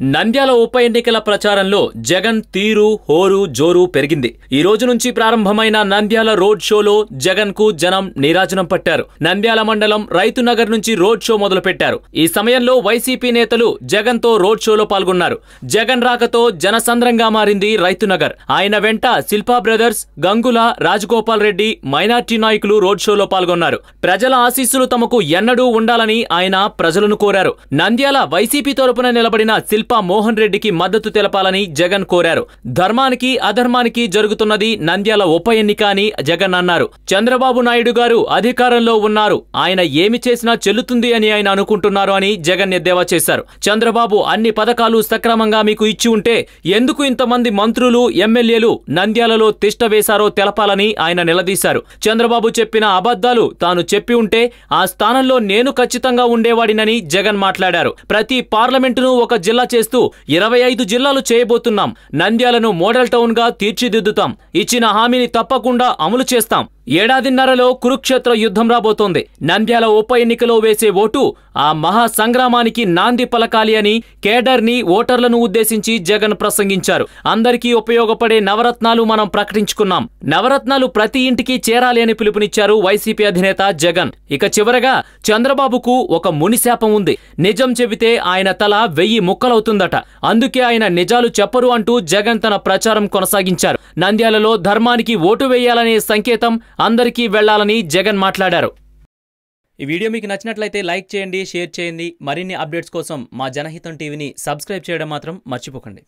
నంద్యాల ఉప ఎన్నికల ప్రచారంలో జగన్ తీరు హోరు జోరు పెరిగింది. ఈ రోజు నుంచి ప్రారంభమైన నంద్యాల రోడ్ షోలో జగన్కు జనం నీరాజనం పట్టారు. నంద్యాల మండలం రైతునగర్ నుంచి రోడ్ షో మొదలుపెట్టారు. ఈ సమయంలో వైసీపీ నేతలు జగన్తో రోడ్ షోలో పాల్గొన్నారు. జగన్ రాకతో జనసంద్రంగా మారింది రైతునగర్ ఆయన వెంట శిల్పా బ్రదర్స్ గంగుల రాజగోపాల్ రెడ్డి మైనార్టీ నాయకులు రోడ్ షోలో పాల్గొన్నారు. ప్రజల ఆశీస్సులు తమకు ఎన్నడూ ఉండాలని ఆయన ప్రజలను కోరారు. నంద్యాల వైసీపీ తరపున నిలబడిన శిల్పా మోహన్ రెడ్డికి మద్దతు తెలపాలని జగన్ కోరారు. ధర్మానికి అధర్మానికి జరుగుతున్నది నంద్యాల ఉప ఎన్నిక అని జగన్ అన్నారు. చంద్రబాబు నాయుడు గారు అధికారంలో ఉన్నారు. ఆయన ఏమి చేసినా చెల్లుతుంది అని ఆయన అనుకుంటున్నారు అని జగన్ ఎద్దేవా చేశారు. చంద్రబాబు అన్ని పథకాలు సక్రమంగా మీకు ఇచ్చి ఉంటే ఎందుకు ఇంతమంది మంత్రులు ఎమ్మెల్యేలు నంద్యాలలో తిష్ట వేశారో తెలపాలని ఆయన నిలదీశారు. చంద్రబాబు చెప్పిన అబద్ధాలు తాను చెప్పి ఉంటే ఆ స్థానంలో నేను ఖచ్చితంగా ఉండేవాడినని జగన్ మాట్లాడారు. ప్రతి పార్లమెంటును ఒక జిల్లా చేస్తూ ఇరవై ఐదు జిల్లాలు చేయబోతున్నాం. నంద్యాలను మోడల్ టౌన్గా తీర్చిదిద్దుతాం. ఇచ్చిన హామీని తప్పకుండా అమలు చేస్తాం. ఏడాదిన్నరలో కురుక్షేత్ర యుద్ధం రాబోతోంది. నంద్యాల ఉప ఎన్నికలో వేసే ఓటు ఆ మహా సంగ్రామానికి నాంది పలకాలి అని కేడర్ని ఓటర్లను ఉద్దేశించి జగన్ ప్రసంగించారు. అందరికీ ఉపయోగపడే నవరత్నాలు మనం ప్రకటించుకున్నాం. నవరత్నాలు ప్రతి ఇంటికి చేరాలి అని పిలుపునిచ్చారు వైసీపీ అధినేత జగన్. ఇక చివరగా చంద్రబాబుకు ఒక మునిశాపం ఉంది. నిజం చెబితే ఆయన తల వెయ్యి ముక్కలవుతుందట. అందుకే ఆయన నిజాలు చెప్పరు అంటూ జగన్ తన ప్రచారం కొనసాగించారు. నంద్యాలలో ధర్మానికి ఓటు వేయాలనే సంకేతం అందరికీ వెళ్ళాలని జగన్ మాట్లాడారు. ఈ వీడియో మీకు నచ్చినట్లయితే లైక్ చేయండి షేర్ చేయండి. మరిన్ని అప్డేట్స్ కోసం మా జనహితం టీవీని సబ్స్క్రైబ్ చేయడం మాత్రం మర్చిపోకండి.